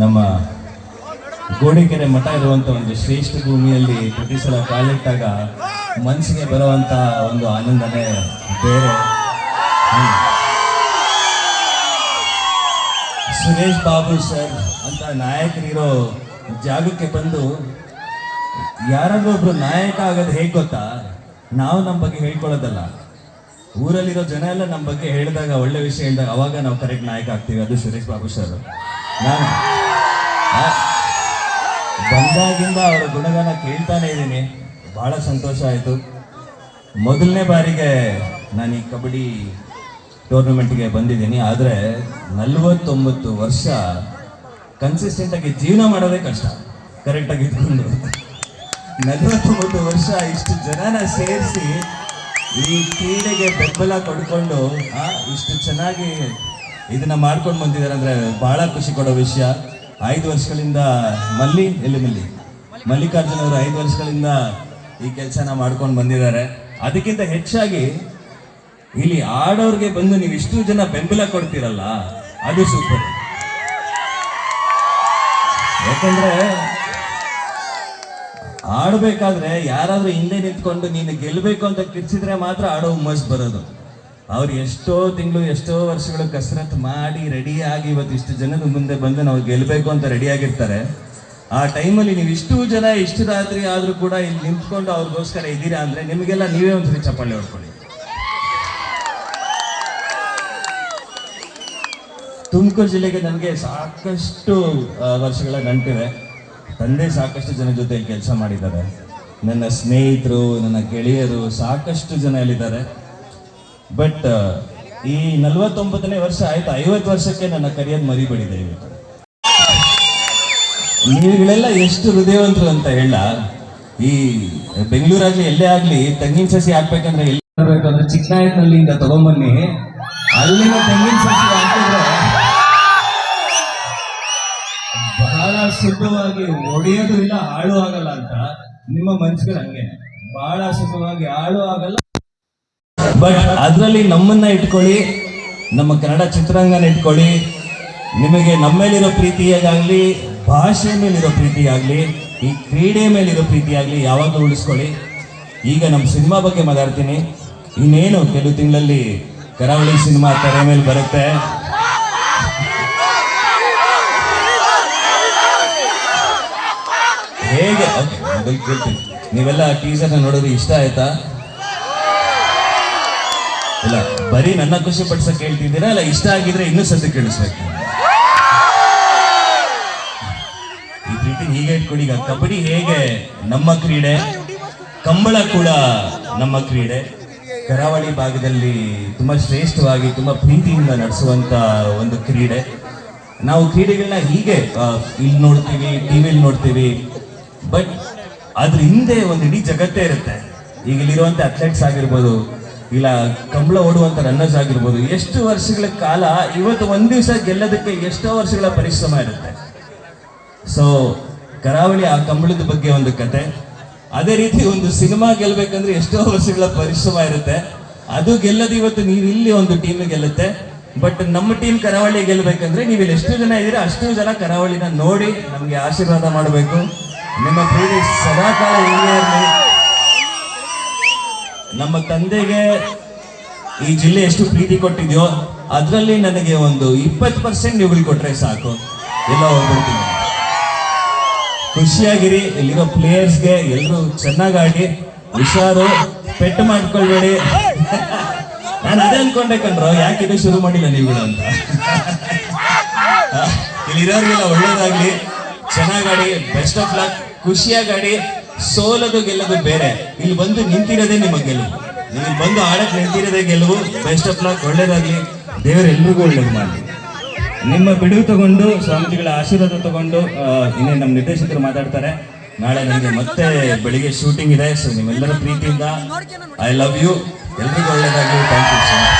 ನಮ್ಮ ಗೋಡೆಕೆರೆ ಮಠ ಇರುವಂಥ ಒಂದು ಶ್ರೇಷ್ಠ ಭೂಮಿಯಲ್ಲಿ ಪ್ರತಿ ಸಲ ಕಾಲಿಟ್ಟಾಗ ಮನಸ್ಸಿಗೆ ಬರುವಂಥ ಒಂದು ಆನಂದನೇ ಬೇರೆ. ಸುರೇಶ್ ಬಾಬು ಸರ್ ಅಂತ ನಾಯಕರಿರೋ ಜಾಗಕ್ಕೆ ಬಂದು ಯಾರಾದ್ರೂ ಒಬ್ರು ನಾಯಕ ಆಗೋದು ಹೇಗೆ ಗೊತ್ತಾ? ನಾವು ನಮ್ಮ ಬಗ್ಗೆ ಹೇಳ್ಕೊಳ್ಳೋದಲ್ಲ. ಊರಲ್ಲಿರೋ ಜನ ಎಲ್ಲ ನಮ್ಮ ಬಗ್ಗೆ ಹೇಳಿದಾಗ ಒಳ್ಳೆ ವಿಷಯ ಹೇಳಿದಾಗ ಅವಾಗ ನಾವು ಕರೆಕ್ಟ್ ನಾಯಕ ಆಗ್ತೀವಿ. ಅದು ಸುರೇಶ್ ಬಾಬು ಸರ್. ನಾನು ಬಂದಾಗಿಂದ ಅವರ ಗುಣಗಾನ ಕೇಳ್ತಾನೆ ಇದ್ದೀನಿ. ಬಹಳ ಸಂತೋಷ ಆಯಿತು. ಮೊದಲನೇ ಬಾರಿಗೆ ನಾನು ಈ ಕಬಡ್ಡಿ ಟೂರ್ನಮೆಂಟ್ಗೆ ಬಂದಿದ್ದೀನಿ. ಆದರೆ ನಲವತ್ತೊಂಬತ್ತು ವರ್ಷ ಕನ್ಸಿಸ್ಟೆಂಟಾಗಿ ಜೀವನ ಮಾಡೋದೇ ಕಷ್ಟ. ಕರೆಕ್ಟಾಗಿ ಇದ್ಕೊಂಡು ನಲವತ್ತೊಂಬತ್ತು ವರ್ಷ ಇಷ್ಟು ಜನನ ಸೇರಿಸಿ ಈ ಕ್ರೀಡೆಗೆ ಬೆಂಬಲ ಕೊಡ್ಕೊಂಡು ಇಷ್ಟು ಚೆನ್ನಾಗಿ ಇದನ್ನು ಮಾಡ್ಕೊಂಡು ಬಂದಿದ್ದಾರೆ ಅಂದರೆ ಭಾಳ ಖುಷಿ ಕೊಡೋ ವಿಷಯ. ಐದು ವರ್ಷಗಳಿಂದ ಮಲ್ಲಿ, ಎಲ್ಲಿ ಮಲ್ಲಿ? ಮಲ್ಲಿಕಾರ್ಜುನ ಅವರು ಐದು ವರ್ಷಗಳಿಂದ ಈ ಕೆಲಸನ ಮಾಡ್ಕೊಂಡು ಬಂದಿದ್ದಾರೆ. ಅದಕ್ಕಿಂತ ಹೆಚ್ಚಾಗಿ ಇಲ್ಲಿ ಆಡೋರ್ಗೆ ಬಂದು ನೀವು ಇಷ್ಟು ಜನ ಬೆಂಬಲ ಕೊಡ್ತೀರಲ್ಲ, ಅದು ಸೂಪರ್ ಯಾಕಂದ್ರೆ ಆಡ್ಬೇಕಾದ್ರೆ ಯಾರಾದ್ರೂ ಹಿಂದೆ ನಿಂತ್ಕೊಂಡು ನೀನು ಗೆಲ್ಬೇಕು ಅಂತ ಕಿರ್ಚಿದ್ರೆ ಮಾತ್ರ ಆಡೋ ಹುಮ್ಮಸ್ ಬರೋದು. ಅವ್ರು ಎಷ್ಟೋ ತಿಂಗಳು, ಎಷ್ಟೋ ವರ್ಷಗಳು ಕಸರತ್ತು ಮಾಡಿ ರೆಡಿಯಾಗಿ ಇವತ್ತು ಇಷ್ಟು ಜನದ ಮುಂದೆ ಬಂದು ನಾವು ಗೆಲ್ಲಬೇಕು ಅಂತ ರೆಡಿಯಾಗಿರ್ತಾರೆ ಆ ಟೈಮಲ್ಲಿ ನೀವು ಇಷ್ಟು ಜನ, ಇಷ್ಟು ರಾತ್ರಿ ಆದರೂ ಕೂಡ ಇಲ್ಲಿ ನಿಂತ್ಕೊಂಡು ಅವ್ರಿಗೋಸ್ಕರ ಇದ್ದೀರಾ ಅಂದರೆ ನಿಮಗೆಲ್ಲ ನೀವೇ ಒಂದ್ಸರಿ ಚಪ್ಪಾಳೆ ಹೊಡ್ಕೊಳ್ಳಿ. ತುಮಕೂರು ಜಿಲ್ಲೆಗೆ ನನಗೆ ಸಾಕಷ್ಟು ವರ್ಷಗಳ ನಂಟಿವೆ ತಂದೆ ಸಾಕಷ್ಟು ಜನ ಜೊತೆ ಕೆಲಸ ಮಾಡಿದ್ದಾರೆ. ನನ್ನ ಸ್ನೇಹಿತರು, ನನ್ನ ಗೆಳೆಯರು ಸಾಕಷ್ಟು ಜನ ಇಲ್ಲಿದ್ದಾರೆ. ಬಟ್ ಈ ನಲವತ್ತೊಂಬತ್ತನೇ ವರ್ಷ ಆಯ್ತು. ಐವತ್ತು ವರ್ಷಕ್ಕೆ ನನ್ನ ಕರಿಯೋದು ಮರಿಬೇಡಿ ದಯವಿಟ್ಟು ನೀವುಗಳೆಲ್ಲ ಎಷ್ಟು ಹೃದಯವಂತರು ಅಂತ ಹೇಳ. ಈ ಬೆಂಗಳೂರಾಗ್ಲಿ ಎಲ್ಲೇ ಆಗ್ಲಿ, ತೆಂಗಿನ ಸಸಿ ಹಾಕ್ಬೇಕಂದ್ರೆ ಎಲ್ಲಿ ಬರ್ಬೇಕಂದ್ರೆ ಚಿಕ್ಕನಾಯಕನಹಳ್ಳಿಯಿಂದ ತಗೊಂಬನ್ನಿ. ಅಲ್ಲಿನ ತೆಂಗಿನ ಸಸಿ ಹಾಕಿದ್ರೆ ಬಹಳ ಸುಲಭವಾಗಿ ಒಡೆಯೋದು ಇಲ್ಲ, ಹಾಳು ಆಗಲ್ಲ ಅಂತ ನಿಮ್ಮ ಮನ್ಸುಗಳು ಹಂಗೆ ಬಹಳ ಸುಲಭವಾಗಿ ಹಾಳು ಆಗಲ್ಲ. ಬಟ್ ಅದರಲ್ಲಿ ನಮ್ಮನ್ನ ಇಟ್ಕೊಳ್ಳಿ, ನಮ್ಮ ಕನ್ನಡ ಚಿತ್ರರಂಗನ ಇಟ್ಕೊಳ್ಳಿ, ನಿಮಗೆ ನಮ್ಮ ಮೇಲಿರೋ ಪ್ರೀತಿಯಾಗಲಿ, ಭಾಷೆ ಮೇಲಿರೋ ಪ್ರೀತಿಯಾಗಲಿ, ಈ ಕ್ರೀಡೆ ಮೇಲಿರೋ ಪ್ರೀತಿಯಾಗಲಿ ಯಾವಾಗಲೂ ಉಳಿಸ್ಕೊಳ್ಳಿ. ಈಗ ನಮ್ಮ ಸಿನಿಮಾ ಬಗ್ಗೆ ಮಾತಾಡ್ತೀನಿ. ಇನ್ನೇನು ಕೆಲವು ತಿಂಗಳಲ್ಲಿ ಕರಾವಳಿ ಸಿನಿಮಾ ತೆರೆ ಮೇಲೆ ಬರುತ್ತೆ. ಹೇಗೆ? ಓಕೆ ನೀವೆಲ್ಲ ಟೀಸರ್ನ ನೋಡೋದು ಇಷ್ಟ ಆಯ್ತಾ? ಬರೀ ನನ್ನ ಖುಷಿ ಪಡಿಸಕ್ಕೆ ಕೇಳ್ತಿದ್ದೀರಾ ಅಲ್ಲ, ಇಷ್ಟ ಆಗಿದ್ರೆ ಇನ್ನೂ ಸದ್ಯ ಕೇಳಿಸ್ಬೇಕು. ಈ ಪ್ರೀತಿ ಹೀಗೆ ಇಟ್ಕೊಡಿ ಈಗ ಕಬಡ್ಡಿ ಹೇಗೆ ನಮ್ಮ ಕ್ರೀಡೆ, ಕಂಬಳ ಕೂಡ ನಮ್ಮ ಕ್ರೀಡೆ. ಕರಾವಳಿ ಭಾಗದಲ್ಲಿ ತುಂಬಾ ಶ್ರೇಷ್ಠವಾಗಿ, ತುಂಬಾ ಪ್ರೀತಿಯಿಂದ ನಡೆಸುವಂತ ಒಂದು ಕ್ರೀಡೆ. ನಾವು ಕ್ರೀಡೆಗಳನ್ನ ಹೀಗೆ ಇಲ್ಲಿ ನೋಡ್ತೀವಿ ಟಿವಿಲಿ ನೋಡ್ತೀವಿ. ಬಟ್ ಅದ್ರ ಹಿಂದೆ ಒಂದು ಇಡೀ ಜಗತ್ತೇ ಇರುತ್ತೆ. ಈಗ ಇಲ್ಲಿರುವಂತ ಅಥ್ಲೆಟ್ಸ್ ಆಗಿರ್ಬೋದು ಇಲ್ಲ, ಕಂಬಳ ಓಡುವಂಥ ರನ್ನರ್ಸ್ ಆಗಿರ್ಬೋದು. ಎಷ್ಟು ವರ್ಷಗಳ ಕಾಲ ಇವತ್ತು ಒಂದು ದಿವಸ ಗೆಲ್ಲೋದಕ್ಕೆ ಎಷ್ಟೋ ವರ್ಷಗಳ ಪರಿಶ್ರಮ ಇರುತ್ತೆ. ಸೊ ಕರಾವಳಿ ಆ ಕಂಬಳದ ಬಗ್ಗೆ ಒಂದು ಕತೆ. ಅದೇ ರೀತಿ ಒಂದು ಸಿನಿಮಾ ಗೆಲ್ಲಬೇಕಂದ್ರೆ ಎಷ್ಟೋ ವರ್ಷಗಳ ಪರಿಶ್ರಮ ಇರುತ್ತೆ. ಅದು ಗೆಲ್ಲದು ಇವತ್ತು ನೀವು ಇಲ್ಲಿ ಒಂದು ಟೀಮ್ ಗೆಲ್ಲುತ್ತೆ. ಬಟ್ ನಮ್ಮ ಟೀಮ್ ಕರಾವಳಿ ಗೆಲ್ಬೇಕಂದ್ರೆ ನೀವು ಇಲ್ಲಿ ಎಷ್ಟು ಜನ ಇದ್ದೀರಾ, ಅಷ್ಟು ಜನ ಕರಾವಳಿನ ನೋಡಿ ನಮಗೆ ಆಶೀರ್ವಾದ ಮಾಡಬೇಕು. ನಿಮ್ಮ ಪ್ರೀತಿ ಸದಾಕಾಲ ಕಾಲ ನಮ್ಮ ತಂದೆಗೆ ಈ ಜಿಲ್ಲೆ ಎಷ್ಟು ಪ್ರೀತಿ ಕೊಟ್ಟಿದೆಯೋ, ಅದರಲ್ಲಿ ನನಗೆ ಒಂದು ಇಪ್ಪತ್ತು ಪರ್ಸೆಂಟ್ ನೀವು ಕೊಟ್ಟರೆ ಸಾಕು. ಎಲ್ಲ ಹೋಗ್ಬಿಡ್ತೀನಿ. ಖುಷಿಯಾಗಿರಿ, ಇಲ್ಲಿರೋ ಪ್ಲೇಯರ್ಸ್ಗೆ ಎಲ್ಲರೂ ಚೆನ್ನಾಗಿ ಆಡಿ ಹುಷಾರು, ಪೆಟ್ಟು ಮಾಡ್ಕೊಳ್ಬೇಡಿ. ನಾನು ಅದೇ ಅನ್ಕೊಂಡೆ ಕಣ್ರು, ಯಾಕೆ ಇದು ಶುರು ಮಾಡಿಲ್ಲ ನೀವುಗಳು ಅಂತ. ಇಲ್ಲಿರೋರಿಗೆಲ್ಲ ಒಳ್ಳೇದಾಗ್ಲಿ. ಚೆನ್ನಾಗಾಡಿ ಬೆಸ್ಟ್ ಆಫ್ ಲಕ್ ಖುಷಿಯಾಗಿ ಆಡಿ ಸೋಲದು ಗೆಲ್ಲದು ಬೇರೆ. ಇಲ್ಲಿ ಬಂದು ನಿಂತಿರೋದೇ ನಿಮ್ಮ ಗೆಲುವು. ಇಲ್ಲಿ ಬಂದು ಆಡಕ್ಕೆ ನಿಂತಿರೋದೇ ಗೆಲುವು. ಬೆಸ್ಟ್ ಆಫ್ ಲಾಕ್ ಒಳ್ಳೇದಾಗಲಿ. ದೇವರೆಲ್ಲರಿಗೂ ಒಳ್ಳೇದು ಮಾಡಲಿ. ನಿಮ್ಮ ಬಿಡುವು ತಗೊಂಡು, ಸ್ವಾಮೀಜಿಗಳ ಆಶೀರ್ವಾದ ತಗೊಂಡು ಇನ್ನೇ ನಮ್ಮ ನಿರ್ದೇಶಕರು ಮಾತಾಡ್ತಾರೆ. ನಾಳೆ ನನಗೆ ಮತ್ತೆ ಬೆಳಿಗ್ಗೆ ಶೂಟಿಂಗ್ ಇದೆ. ಸೊ ನಿಮ್ಮೆಲ್ಲರ ಪ್ರೀತಿಯಿಂದ ಐ ಲವ್ ಯು ಎಲ್ರಿಗೂ ಒಳ್ಳೇದಾಗಲಿ. Thank you